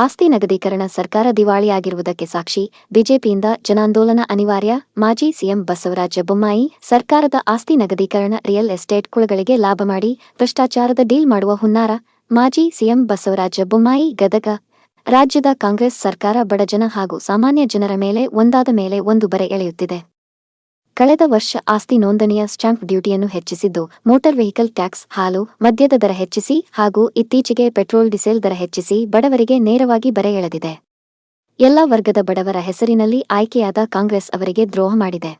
ಆಸ್ತಿ ನಗದೀಕರಣ ಸರ್ಕಾರ ದಿವಾಳಿಯಾಗಿರುವುದಕ್ಕೆ ಸಾಕ್ಷಿ, ಬಿಜೆಪಿಯಿಂದ ಜನಾಂದೋಲನ ಅನಿವಾರ್ಯ, ಮಾಜಿ ಸಿಎಂ ಬಸವರಾಜ ಬೊಮ್ಮಾಯಿ ಸರ್ಕಾರದ ಆಸ್ತಿ ನಗದೀಕರಣ ರಿಯಲ್ ಎಸ್ಟೇಟ್ ಕುಳಗಳಿಗೆ ಲಾಭ ಮಾಡಿ ಭ್ರಷ್ಟಾಚಾರದ ಡೀಲ್ ಮಾಡುವ ಹುನ್ನಾರ, ಮಾಜಿ ಸಿಎಂ ಬಸವರಾಜ ಬೊಮ್ಮಾಯಿ ಗದಗ. ರಾಜ್ಯದ ಕಾಂಗ್ರೆಸ್ ಸರ್ಕಾರ ಬಡಜನ ಹಾಗೂ ಸಾಮಾನ್ಯ ಜನರ ಮೇಲೆ ಒಂದಾದ ಮೇಲೆ ಒಂದು ಬರೆ ಎಳೆಯುತ್ತಿದೆ. ಕಳೆದ ವರ್ಷ ಆಸ್ತಿ ನೋಂದಣಿಯ ಸ್ಟಾಂಪ್ ಡ್ಯೂಟಿಯನ್ನು ಹೆಚ್ಚಿಸಿದ್ದು, ಮೋಟಾರ್ ವೆಹಿಕಲ್ ಟ್ಯಾಕ್ಸ್ ಹಾಲು, ಮದ್ಯದ ದರ ಹೆಚ್ಚಿಸಿ ಹಾಗೂ ಇತ್ತೀಚೆಗೆ ಪೆಟ್ರೋಲ್, ಡೀಸೆಲ್ ದರ ಹೆಚ್ಚಿಸಿ ಬಡವರಿಗೆ ನೇರವಾಗಿ ಬರೆ ಎಳೆದಿದೆ. ಎಲ್ಲ ವರ್ಗದ ಬಡವರ ಹೆಸರಿನಲ್ಲಿ ಆಯ್ಕೆಯಾದ ಕಾಂಗ್ರೆಸ್ ಅವರಿಗೆ ದ್ರೋಹ ಮಾಡಿದೆ.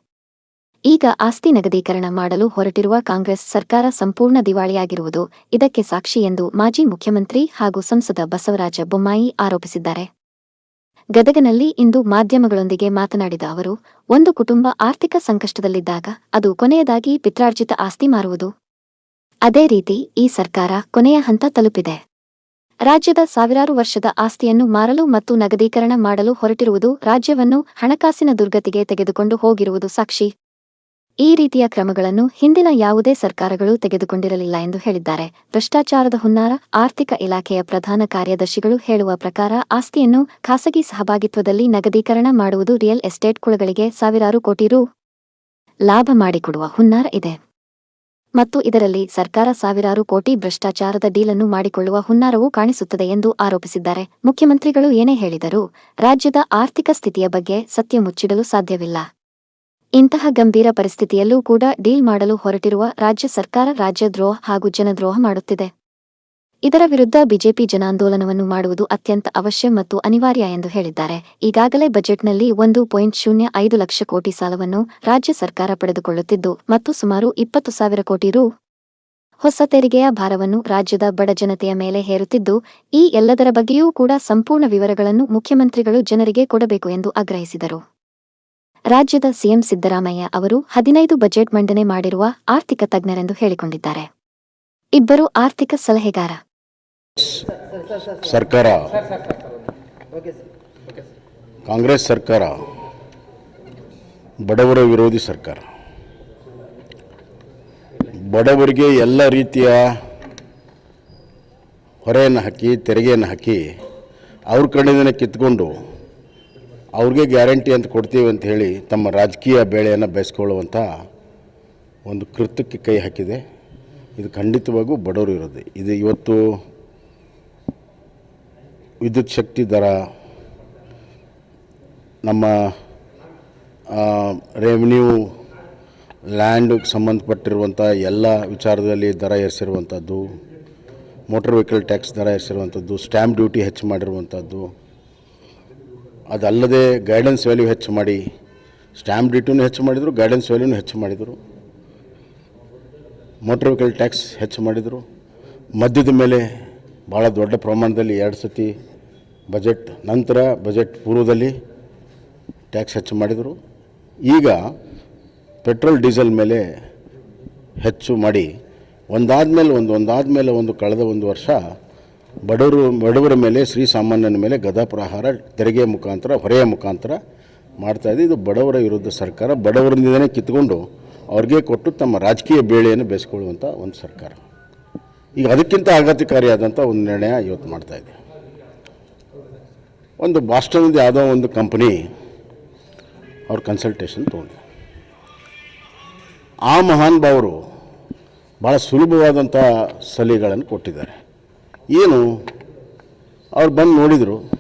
ಈಗ ಆಸ್ತಿ ನಗದೀಕರಣ ಮಾಡಲು ಹೊರಟಿರುವ ಕಾಂಗ್ರೆಸ್ ಸರ್ಕಾರ ಸಂಪೂರ್ಣ ದಿವಾಳಿಯಾಗಿರುವುದು ಇದಕ್ಕೆ ಸಾಕ್ಷಿ ಎಂದು ಮಾಜಿ ಮುಖ್ಯಮಂತ್ರಿ ಹಾಗೂ ಸಂಸದ ಬಸವರಾಜ ಬೊಮ್ಮಾಯಿ ಆರೋಪಿಸಿದ್ದಾರೆ. ಗದಗನಲ್ಲಿ ಇಂದು ಮಾಧ್ಯಮಗಳೊಂದಿಗೆ ಮಾತನಾಡಿದ ಅವರು, ಒಂದು ಕುಟುಂಬ ಆರ್ಥಿಕ ಸಂಕಷ್ಟದಲ್ಲಿದ್ದಾಗ ಅದು ಕೊನೆಯದಾಗಿ ಪಿತ್ರಾರ್ಜಿತ ಆಸ್ತಿ ಮಾರುವುದು. ಅದೇ ರೀತಿ ಈ ಸರ್ಕಾರ ಕೊನೆಯ ಹಂತ ತಲುಪಿದೆ. ರಾಜ್ಯದ ಸಾವಿರಾರು ವರ್ಷದ ಆಸ್ತಿಯನ್ನು ಮಾರಲು ಮತ್ತು ನಗದೀಕರಣ ಮಾಡಲು ಹೊರಟಿರುವುದು ರಾಜ್ಯವನ್ನು ಹಣಕಾಸಿನ ದುರ್ಗತಿಗೆ ತೆಗೆದುಕೊಂಡು ಹೋಗಿರುವುದು ಸಾಕ್ಷಿ. ಈ ರೀತಿಯ ಕ್ರಮಗಳನ್ನು ಹಿಂದಿನ ಯಾವುದೇ ಸರ್ಕಾರಗಳು ತೆಗೆದುಕೊಂಡಿರಲಿಲ್ಲ ಎಂದು ಹೇಳಿದ್ದಾರೆ. ಭ್ರಷ್ಟಾಚಾರದ ಹುನ್ನಾರ, ಆರ್ಥಿಕ ಇಲಾಖೆಯ ಪ್ರಧಾನ ಕಾರ್ಯದರ್ಶಿಗಳು ಹೇಳುವ ಪ್ರಕಾರ ಆಸ್ತಿಯನ್ನು ಖಾಸಗಿ ಸಹಭಾಗಿತ್ವದಲ್ಲಿ ನಗದೀಕರಣ ಮಾಡುವುದು ರಿಯಲ್ ಎಸ್ಟೇಟ್ ಕುಳಗಳಿಗೆ ಸಾವಿರಾರು ಕೋಟಿ ರು ಲಾಭ ಮಾಡಿಕೊಡುವ ಹುನ್ನಾರ ಇದೆ. ಮತ್ತು ಇದರಲ್ಲಿ ಸರ್ಕಾರ ಸಾವಿರಾರು ಕೋಟಿ ಭ್ರಷ್ಟಾಚಾರದ ಡೀಲನ್ನು ಮಾಡಿಕೊಳ್ಳುವ ಹುನ್ನಾರವೂ ಕಾಣಿಸುತ್ತದೆ ಎಂದು ಆರೋಪಿಸಿದ್ದಾರೆ. ಮುಖ್ಯಮಂತ್ರಿಗಳು ಏನೇ ಹೇಳಿದರೂ, ರಾಜ್ಯದ ಆರ್ಥಿಕ ಸ್ಥಿತಿಯ ಬಗ್ಗೆ ಸತ್ಯ ಮುಚ್ಚಿಡಲು ಸಾಧ್ಯವಿಲ್ಲ. ಇಂತಹ ಗಂಭೀರ ಪರಿಸ್ಥಿತಿಯಲ್ಲೂ ಕೂಡ ಡೀಲ್ ಮಾಡಲು ಹೊರಟಿರುವ ರಾಜ್ಯ ಸರ್ಕಾರ ರಾಜ್ಯದ್ರೋಹ ಹಾಗೂ ಜನದ್ರೋಹ ಮಾಡುತ್ತಿದೆ. ಇದರ ವಿರುದ್ಧ ಬಿಜೆಪಿ ಜನಾಂದೋಲನವನ್ನು ಮಾಡುವುದು ಅತ್ಯಂತ ಅವಶ್ಯ ಮತ್ತು ಅನಿವಾರ್ಯ ಎಂದು ಹೇಳಿದ್ದಾರೆ. ಈಗಾಗಲೇ ಬಜೆಟ್ನಲ್ಲಿ ಒಂದು ಪಾಯಿಂಟ್ ಶೂನ್ಯ ಐದು ಲಕ್ಷ ಕೋಟಿ ಸಾಲವನ್ನು ರಾಜ್ಯ ಸರ್ಕಾರ ಪಡೆದುಕೊಳ್ಳುತ್ತಿದ್ದು, ಮತ್ತು ಸುಮಾರು ಇಪ್ಪತ್ತು ಸಾವಿರ ಕೋಟಿ ರು ಹೊಸ ತೆರಿಗೆಯ ಭಾರವನ್ನು ರಾಜ್ಯದ ಬಡ ಜನತೆಯ ಮೇಲೆ ಹೇರುತ್ತಿದ್ದು, ಈ ಎಲ್ಲದರ ಬಗ್ಗೆಯೂ ಕೂಡ ಸಂಪೂರ್ಣ ವಿವರಗಳನ್ನು ಮುಖ್ಯಮಂತ್ರಿಗಳು ಜನರಿಗೆ ಕೊಡಬೇಕು ಎಂದು ಆಗ್ರಹಿಸಿದರು. ರಾಜ್ಯದ ಸಿಎಂ ಸಿದ್ದರಾಮಯ್ಯ ಅವರು ಹದಿನೈದು ಬಜೆಟ್ ಮಂಡನೆ ಮಾಡಿರುವ ಆರ್ಥಿಕ ತಜ್ಞರೆಂದು ಹೇಳಿಕೊಂಡಿದ್ದಾರೆ. ಇಬ್ಬರು ಆರ್ಥಿಕ ಸಲಹೆಗಾರ. ಸರ್ಕಾರ. ಕಾಂಗ್ರೆಸ್ ಸರ್ಕಾರ. ಬಡವರ ವಿರೋಧಿ ಸರ್ಕಾರ. ಬಡವರಿಗೆ ಎಲ್ಲ ರೀತಿಯ ಹೊರೆಯನ್ನು ಹಾಕಿ, ತೆರಿಗೆಯನ್ನು ಹಾಕಿ ಅವ್ರ ಕಡೆಯಿಂದ ಕಿತ್ಕೊಂಡು ಅವ್ರಿಗೆ ಗ್ಯಾರಂಟಿ ಅಂತ ಕೊಡ್ತೀವಿ ಅಂತ ಹೇಳಿ ತಮ್ಮ ರಾಜಕೀಯ ಬೇಳೆಯನ್ನು ಬೆಸ್ಕೊಳ್ಳುವಂಥ ಒಂದು ಕೃತ್ಯಕ್ಕೆ ಕೈ ಹಾಕಿದೆ. ಇದು ಖಂಡಿತವಾಗೂ ಬಡವರು ಇರೋದು. ಇದು ಇವತ್ತು ವಿದ್ಯುತ್ ಶಕ್ತಿ ದರ ನಮ್ಮ ರೆವಿನ್ಯೂ ಲ್ಯಾಂಡ್ಗೆ ಸಂಬಂಧಪಟ್ಟಿರುವಂಥ ಎಲ್ಲ ವಿಚಾರದಲ್ಲಿ ದರ ಏರಿಸಿರುವಂಥದ್ದು ಮೋಟರ್ ವೆಹಿಕಲ್ ಟ್ಯಾಕ್ಸ್ ದರ ಏರಿಸಿರುವಂಥದ್ದು ಸ್ಟ್ಯಾಂಪ್ ಡ್ಯೂಟಿ ಹೆಚ್ಚು ಮಾಡಿರುವಂಥದ್ದು ಅದಲ್ಲದೆ ಗೈಡೆನ್ಸ್ ವ್ಯಾಲ್ಯೂ ಹೆಚ್ಚು ಮಾಡಿ ಸ್ಟ್ಯಾಂಪ್ ಡ್ಯೂಟಿನೂ ಹೆಚ್ಚು ಮಾಡಿದರು ಗೈಡೆನ್ಸ್ ವ್ಯಾಲ್ಯೂನು ಹೆಚ್ಚು ಮಾಡಿದರು. ಮೋಟರ್ ವೆಹಿಕಲ್ ಟ್ಯಾಕ್ಸ್ ಹೆಚ್ಚು ಮಾಡಿದರು. ಮದ್ಯದ ಮೇಲೆ ಭಾಳ ದೊಡ್ಡ ಪ್ರಮಾಣದಲ್ಲಿ ಎರಡು ಸತಿ ಬಜೆಟ್ ನಂತರ ಬಜೆಟ್ ಪೂರ್ವದಲ್ಲಿ ಟ್ಯಾಕ್ಸ್ ಹೆಚ್ಚು ಮಾಡಿದರು. ಈಗ ಪೆಟ್ರೋಲ್ ಡೀಸೆಲ್ ಮೇಲೆ ಹೆಚ್ಚು ಮಾಡಿ ಒಂದಾದ ಮೇಲೆ ಒಂದು ಒಂದಾದ ಮೇಲೆ ಒಂದು ಕಳೆದ ಒಂದು ವರ್ಷ ಬಡವರು, ಬಡವರ ಮೇಲೆ ಶ್ರೀ ಸಾಮಾನ್ಯನ ಮೇಲೆ ಗದಾ ಪ್ರಹಾರ, ತೆರಿಗೆ ಮುಖಾಂತರ, ಹೊರೆಯ ಮುಖಾಂತರ ಮಾಡ್ತಾಯಿದೆ ಇದು. ಬಡವರ ವಿರುದ್ಧ ಸರ್ಕಾರ. ಬಡವರಿಂದನೇ ಕಿತ್ಕೊಂಡು ಅವ್ರಿಗೆ ಕೊಟ್ಟು ತಮ್ಮ ರಾಜಕೀಯ ಬೇಳೆಯನ್ನು ಬೆಸ್ಕೊಳ್ಳುವಂಥ ಒಂದು ಸರ್ಕಾರ. ಈಗ ಅದಕ್ಕಿಂತ ಆಘಾತಕಾರಿಯಾದಂಥ ಒಂದು ನಿರ್ಣಯ ಇವತ್ತು ಮಾಡ್ತಾಯಿದೆ ಒಂದು ಬಾಸ್ಟನ್ದ ಯಾವುದೋ ಒಂದು ಕಂಪನಿ ಅವ್ರ ಕನ್ಸಲ್ಟೇಷನ್ ತೊಗೊಂಡು ಆ ಮಹಾನ್ ಭಾವರು ಭಾಳ ಸುಲಭವಾದಂಥ ಸಲಹೆಗಳನ್ನು ಕೊಟ್ಟಿದ್ದಾರೆ. ಏನು? ಅವ್ರು ಬಂದು ನೋಡಿದರು.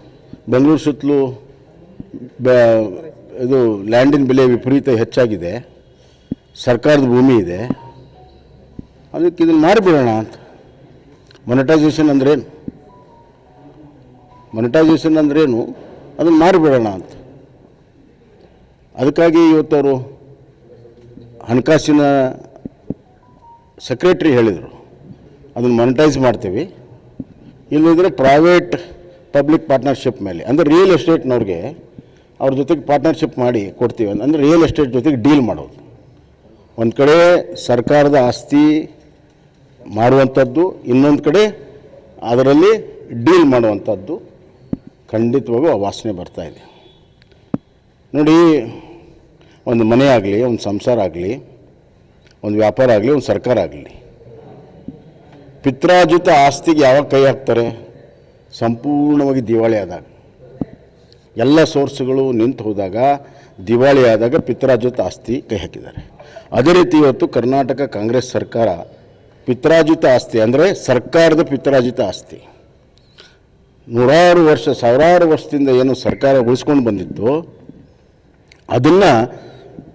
ಬೆಂಗಳೂರು ಸುತ್ತಲೂ ಇದು ಲ್ಯಾಂಡಿನ ಬೆಲೆ ವಿಪರೀತ ಹೆಚ್ಚಾಗಿದೆ. ಸರ್ಕಾರದ ಭೂಮಿ ಇದೆ. ಅದಕ್ಕೆ ಇದನ್ನು ಮಾರಿಬಿಡೋಣ ಅಂತ. ಮೊನಿಟೈಸೇಷನ್ ಅಂದ್ರೇನು? ಮೊನಿಟೈಸೇಷನ್ ಅಂದ್ರೇನು? ಅದನ್ನು ಮಾರಿಬಿಡೋಣ ಅಂತ. ಅದಕ್ಕಾಗಿ ಇವತ್ತವರು ಹಣಕಾಸಿನ ಸೆಕ್ರೆಟ್ರಿ ಹೇಳಿದರು. ಅದನ್ನು ಮೊನಿಟೈಸ್ ಮಾಡ್ತೀವಿ. ಇಲ್ಲದಿದ್ದರೆ ಪ್ರೈವೇಟ್ ಪಬ್ಲಿಕ್ ಪಾರ್ಟ್ನರ್ಶಿಪ್ ಮೇಲೆ. ಅಂದರೆ ರಿಯಲ್ ಎಸ್ಟೇಟ್ನವ್ರಿಗೆ ಅವ್ರ ಜೊತೆಗೆ ಪಾರ್ಟ್ನರ್ಶಿಪ್ ಮಾಡಿ ಕೊಡ್ತೀವಿ ಅಂದರೆ ರಿಯಲ್ ಎಸ್ಟೇಟ್ ಜೊತೆಗೆ ಡೀಲ್ ಮಾಡೋದು. ಒಂದು ಕಡೆ ಸರ್ಕಾರದ ಆಸ್ತಿ ಮಾಡುವಂಥದ್ದು, ಇನ್ನೊಂದು ಕಡೆ ಅದರಲ್ಲಿ ಡೀಲ್ ಮಾಡುವಂಥದ್ದು ಖಂಡಿತವಾಗೂ ಆ ವಾಸನೆ ಬರ್ತಾ ಇದೆ. ನೋಡಿ, ಒಂದು ಮನೆ ಆಗಲಿ, ಒಂದು ಸಂಸಾರ ಆಗಲಿ, ಒಂದು ವ್ಯಾಪಾರ ಆಗಲಿ, ಒಂದು ಸರ್ಕಾರ ಆಗಲಿ ಪಿತ್ರಾರ್ಜಿತ ಆಸ್ತಿಗೆ ಯಾವಾಗ ಕೈ ಹಾಕ್ತಾರೆ? ಸಂಪೂರ್ಣವಾಗಿ ದಿವಾಳಿ ಆದಾಗ. ಎಲ್ಲ ಸೋರ್ಸ್ಗಳು ನಿಂತು ಹೋದಾಗ ದಿವಾಳಿ ಆದಾಗ ಪಿತ್ರಾರ್ಜಿತ ಆಸ್ತಿ ಕೈ ಹಾಕಿದ್ದಾರೆ. ಅದೇ ರೀತಿ ಇವತ್ತು ಕರ್ನಾಟಕ ಕಾಂಗ್ರೆಸ್ ಸರ್ಕಾರ ಪಿತ್ರಾರ್ಜಿತ ಆಸ್ತಿ ಅಂದರೆ ಸರ್ಕಾರದ ಪಿತ್ರಾರ್ಜಿತ ಆಸ್ತಿ. ನೂರಾರು ವರ್ಷ, ಸಾವಿರಾರು ವರ್ಷದಿಂದ ಏನು ಸರ್ಕಾರ ಉಳಿಸ್ಕೊಂಡು ಬಂದಿತ್ತು, ಅದನ್ನು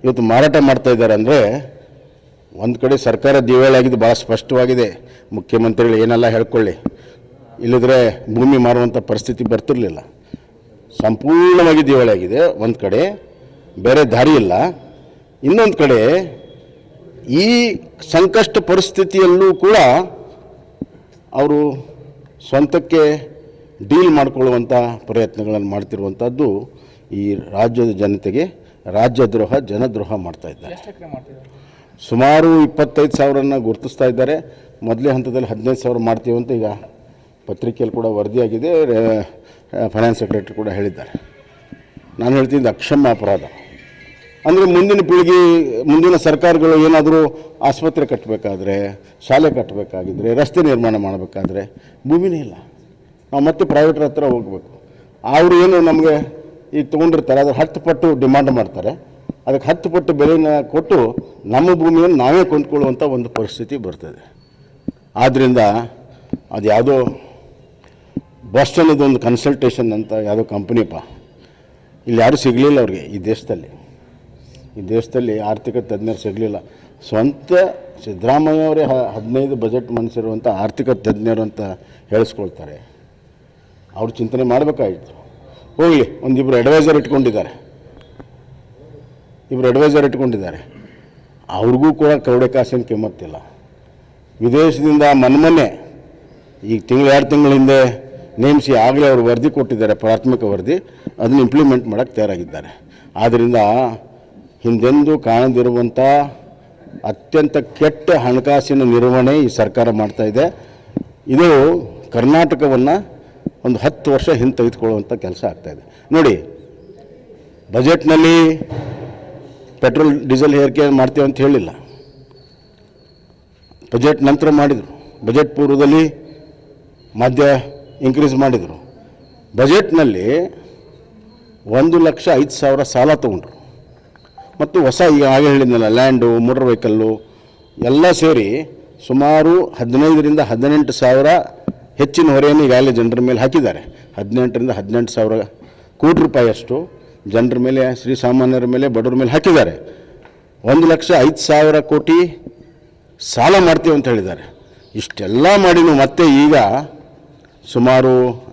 ಇವತ್ತು ಮಾರಾಟ ಮಾಡ್ತಾ ಇದ್ದಾರೆ ಅಂದರೆ ಒಂದು ಕಡೆ ಸರ್ಕಾರ ದಿವಾಳಿ ಆಗಿದ್ದು ಭಾಳ ಸ್ಪಷ್ಟವಾಗಿದೆ. ಮುಖ್ಯಮಂತ್ರಿಗಳು ಏನೆಲ್ಲ ಹೇಳ್ಕೊಳ್ಳಿ. ಇಲ್ಲದ್ರೆ ಭೂಮಿ ಮಾರುವಂಥ ಪರಿಸ್ಥಿತಿ ಬರ್ತಿರಲಿಲ್ಲ. ಸಂಪೂರ್ಣವಾಗಿ ದಿವಾಳಿ ಆಗಿದೆ ಒಂದು ಕಡೆ, ಬೇರೆ ದಾರಿ ಇಲ್ಲ. ಇನ್ನೊಂದು ಕಡೆ ಈ ಸಂಕಷ್ಟ ಪರಿಸ್ಥಿತಿಯಲ್ಲೂ ಕೂಡ ಅವರು ಸ್ವಂತಕ್ಕೆ ಡೀಲ್ ಮಾಡಿಕೊಳ್ಳುವಂಥ ಪ್ರಯತ್ನಗಳನ್ನು ಮಾಡ್ತಿರುವಂಥದ್ದು ಈ ರಾಜ್ಯದ ಜನತೆಗೆ ರಾಜ್ಯದ್ರೋಹ, ಜನದ್ರೋಹ ಮಾಡ್ತಾ ಇದ್ದಾರೆ. ಸುಮಾರು ಇಪ್ಪತ್ತೈದು ಸಾವಿರನ ಗುರುತಿಸ್ತಾ ಇದ್ದಾರೆ. ಮೊದಲೇ ಹಂತದಲ್ಲಿ ಹದಿನೈದು ಸಾವಿರ ಮಾಡ್ತೀವಿ ಅಂತ ಈಗ ಪತ್ರಿಕೆಯಲ್ಲಿ ಕೂಡ ವರದಿಯಾಗಿದೆ. ಫೈನಾನ್ಸ್ ಸೆಕ್ರೆಟರಿ ಕೂಡ ಹೇಳಿದ್ದಾರೆ. ನಾನು ಹೇಳ್ತೀನಿ ಅಕ್ಷಮ್ಯ ಅಪರಾಧ. ಅಂದರೆ ಮುಂದಿನ ಪೀಳಿಗೆ, ಮುಂದಿನ ಸರ್ಕಾರಗಳು ಏನಾದರೂ ಆಸ್ಪತ್ರೆ ಕಟ್ಟಬೇಕಾದ್ರೆ ಶಾಲೆ ಕಟ್ಟಬೇಕಾಗಿದ್ರೆ ರಸ್ತೆ ನಿರ್ಮಾಣ ಮಾಡಬೇಕಾದ್ರೆ ಭೂಮಿನೇ ಇಲ್ಲ. ನಾವು ಮತ್ತೆ ಪ್ರೈವೇಟ್ರ ಹತ್ರ ಹೋಗಬೇಕು. ಅವರು ಏನು ನಮಗೆ ಈಗ ತೊಗೊಂಡಿರ್ತಾರೆ ಅದ್ರ ಹತ್ತು ಪಟ್ಟು ಡಿಮಾಂಡ್ ಮಾಡ್ತಾರೆ. ಅದಕ್ಕೆ ಹತ್ತು ಪಟ್ಟು ಬೆಲೆಯನ್ನು ಕೊಟ್ಟು ನಮ್ಮ ಭೂಮಿಯನ್ನು ನಾವೇ ಕೊಂಡ್ಕೊಳ್ಳುವಂಥ ಒಂದು ಪರಿಸ್ಥಿತಿ ಬರ್ತದೆ. ಆದ್ದರಿಂದ ಅದು ಯಾವುದೋ ಬಾಸ್ಟನ್ನದೊಂದು ಕನ್ಸಲ್ಟೇಷನ್ ಅಂತ ಯಾವುದೋ ಕಂಪ್ನಿಪ್ಪ ಇಲ್ಲಿ ಯಾರೂ ಸಿಗಲಿಲ್ಲ ಅವ್ರಿಗೆ ಈ ದೇಶದಲ್ಲಿ. ಈ ದೇಶದಲ್ಲಿ ಆರ್ಥಿಕ ತಜ್ಞರು ಸಿಗಲಿಲ್ಲ. ಸ್ವಂತ ಸಿದ್ದರಾಮಯ್ಯ ಅವರೇ ಹದಿನೈದು ಬಜೆಟ್ ಮನಸ್ಸಿರುವಂಥ ಆರ್ಥಿಕ ತಜ್ಞರು ಅಂತ ಹೇಳಿಸ್ಕೊಳ್ತಾರೆ. ಅವ್ರು ಚಿಂತನೆ ಮಾಡಬೇಕಾಗಿತ್ತು ಹೋಗಲಿ ಒಂದಿಬ್ಬರು ಅಡ್ವೈಸರ್ ಇಟ್ಕೊಂಡಿದ್ದಾರೆ. ಇಬ್ಬರು ಅಡ್ವೈಸರ್ ಇಟ್ಕೊಂಡಿದ್ದಾರೆ. ಅವ್ರಿಗೂ ಕೂಡ ಕರಡೆ ಕಾಸಿನ ಕಿಮ್ಮತ್ತಿಲ್ಲ. ವಿದೇಶದಿಂದ ಮನ್ಮೊನ್ನೆ ಈಗ ತಿಂಗಳು, ಎರಡು ತಿಂಗಳ ಹಿಂದೆ ನೇಮಿಸಿ ಆಗಲೇ ಅವರು ವರದಿ ಕೊಟ್ಟಿದ್ದಾರೆ, ಪ್ರಾಥಮಿಕ ವರದಿ. ಅದನ್ನು ಇಂಪ್ಲಿಮೆಂಟ್ ಮಾಡೋಕ್ಕೆ ತಯಾರಾಗಿದ್ದಾರೆ. ಆದ್ದರಿಂದ ಹಿಂದೆಂದೂ ಕಾಣದಿರುವಂಥ ಅತ್ಯಂತ ಕೆಟ್ಟ ಹಣಕಾಸಿನ ನಿರ್ವಹಣೆ ಈ ಸರ್ಕಾರ ಮಾಡ್ತಾ ಇದೆ. ಇದು ಕರ್ನಾಟಕವನ್ನು ಒಂದು ಹತ್ತು ವರ್ಷ ಹಿಂದೆ ತೆಗೆದುಕೊಳ್ಳುವಂಥ ಕೆಲಸ ಆಗ್ತಾಯಿದೆ ನೋಡಿ ಬಜೆಟ್ನಲ್ಲಿ ಪೆಟ್ರೋಲ್, ಡೀಸೆಲ್ ಏರಿಕೆ ಮಾಡ್ತೀವಿ ಅಂತ ಹೇಳಿಲ್ಲ. ಬಜೆಟ್ ನಂತರ ಮಾಡಿದರು. ಬಜೆಟ್ ಪೂರ್ವದಲ್ಲಿ ಮಧ್ಯ ಇನ್ಕ್ರೀಸ್ ಮಾಡಿದರು. ಬಜೆಟ್ನಲ್ಲಿ ಒಂದು ಲಕ್ಷ ಐದು ಸಾವಿರ ಸಾಲ ತಗೊಂಡ್ರು. ಮತ್ತು ಹೊಸ ಈಗ ಹಾಗೆ ಹೇಳಿದ್ನಲ್ಲ, ಲ್ಯಾಂಡು, ಮೋಟರ್ ವೆಹಿಕಲ್ಲು ಎಲ್ಲ ಸೇರಿ ಸುಮಾರು ಹದಿನೈದರಿಂದ ಹದಿನೆಂಟು ಸಾವಿರ ಹೆಚ್ಚಿನ ಹೊರೆಯನ್ನು ಈಗಾಗಲೇ ಜನರ ಮೇಲೆ ಹಾಕಿದ್ದಾರೆ. ಹದಿನೆಂಟರಿಂದ ಹದಿನೆಂಟು ಸಾವಿರ ಕೋಟಿ ರೂಪಾಯಿಯಷ್ಟು ಜನರ ಮೇಲೆ ಶ್ರೀಸಾಮಾನ್ಯರ ಮೇಲೆ, ಬಡವರ ಮೇಲೆ ಹಾಕಿದ್ದಾರೆ. ಒಂದು ಲಕ್ಷ ಐದು ಸಾವಿರ ಕೋಟಿ ಸಾಲ ಮಾಡ್ತೀವಿ ಅಂತ ಹೇಳಿದ್ದಾರೆ. ಇಷ್ಟೆಲ್ಲ ಮಾಡಿನೂ ಮತ್ತೆ ಈಗ ಸುಮಾರು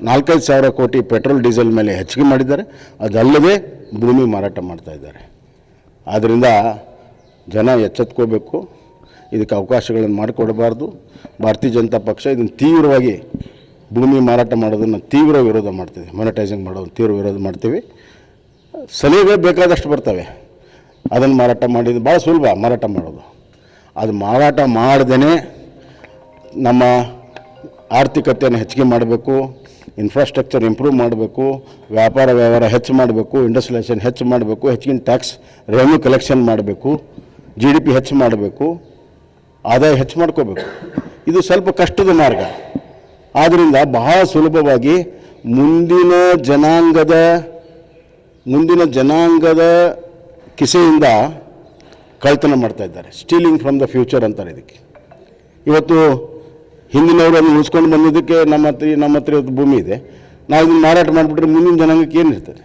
ನಾಲ್ಕೈದು ಸಾವಿರ ಕೋಟಿ ಪೆಟ್ರೋಲ್, ಡೀಸೆಲ್ ಮೇಲೆ ಹೆಚ್ಚಿಗೆ ಮಾಡಿದ್ದಾರೆ. ಅದಲ್ಲದೆ ಭೂಮಿ ಮಾರಾಟ ಮಾಡ್ತಾ ಇದ್ದಾರೆ. ಆದ್ದರಿಂದ ಜನ ಎಚ್ಚೆತ್ಕೋಬೇಕು. ಇದಕ್ಕೆ ಅವಕಾಶಗಳನ್ನು ಮಾಡಿಕೊಡಬಾರ್ದು. ಭಾರತೀಯ ಜನತಾ ಪಕ್ಷ ಇದನ್ನು ತೀವ್ರವಾಗಿ ಭೂಮಿ ಮಾರಾಟ ಮಾಡೋದನ್ನು ತೀವ್ರ ವಿರೋಧ ಮಾಡ್ತೀವಿ ಮೊನಟೈಸಿಂಗ್ ಮಾಡೋದನ್ನು ತೀವ್ರ ವಿರೋಧ ಮಾಡ್ತೀವಿ. ಸಲಹೆಗಳು ಬೇಕಾದಷ್ಟು ಬರ್ತವೆ. ಅದನ್ನು ಮಾರಾಟ ಮಾಡಿದ್ದು ಭಾಳ ಸುಲಭ ಮಾರಾಟ ಮಾಡೋದು. ಅದು ಮಾರಾಟ ಮಾಡ್ದೇ ನಮ್ಮ ಆರ್ಥಿಕತೆಯನ್ನು ಹೆಚ್ಚಿಗೆ ಮಾಡಬೇಕು ಇನ್ಫ್ರಾಸ್ಟ್ರಕ್ಚರ್ ಇಂಪ್ರೂವ್ ಮಾಡಬೇಕು, ವ್ಯಾಪಾರ ವ್ಯವಹಾರ ಹೆಚ್ಚು ಮಾಡಬೇಕು ಇಂಡಸ್ಟ್ರಿಯಲೈಸೇಷನ್ ಹೆಚ್ಚು ಮಾಡಬೇಕು, ಹೆಚ್ಚಿನ ಟ್ಯಾಕ್ಸ್ ರೆವೆನ್ಯೂ ಕಲೆಕ್ಷನ್ ಮಾಡಬೇಕು ಜಿ ಡಿ ಪಿ ಹೆಚ್ಚು ಮಾಡಬೇಕು, ಆದಾಯ ಹೆಚ್ಚು ಮಾಡ್ಕೋಬೇಕು. ಇದು ಸ್ವಲ್ಪ ಕಷ್ಟದ ಮಾರ್ಗ. ಆದ್ದರಿಂದ ಬಹಳ ಸುಲಭವಾಗಿ ಮುಂದಿನ ಜನಾಂಗದ ಮುಂದಿನ ಜನಾಂಗದ ಕಿಸೆಯಿಂದ ಕಳ್ತನ ಮಾಡ್ತಾ ಇದ್ದಾರೆ. ಸ್ಟೀಲಿಂಗ್ ಫ್ರಮ್ ದ ಫ್ಯೂಚರ್ ಅಂತಾರೆ ಇದಕ್ಕೆ. ಇವತ್ತು ಹಿಂದಿನವರನ್ನು ಉಳಿಸ್ಕೊಂಡು ಬಂದಿದ್ದಕ್ಕೆ ನಮ್ಮ ಹತ್ರ ನಮ್ಮ ಹತ್ರ ಇವತ್ತು ಭೂಮಿ ಇದೆ. ನಾವು ಇದನ್ನು ಮಾರಾಟ ಮಾಡಿಬಿಟ್ರೆ ಮುಂದಿನ ಜನಾಂಗಕ್ಕೆ ಏನು ಇರ್ತದೆ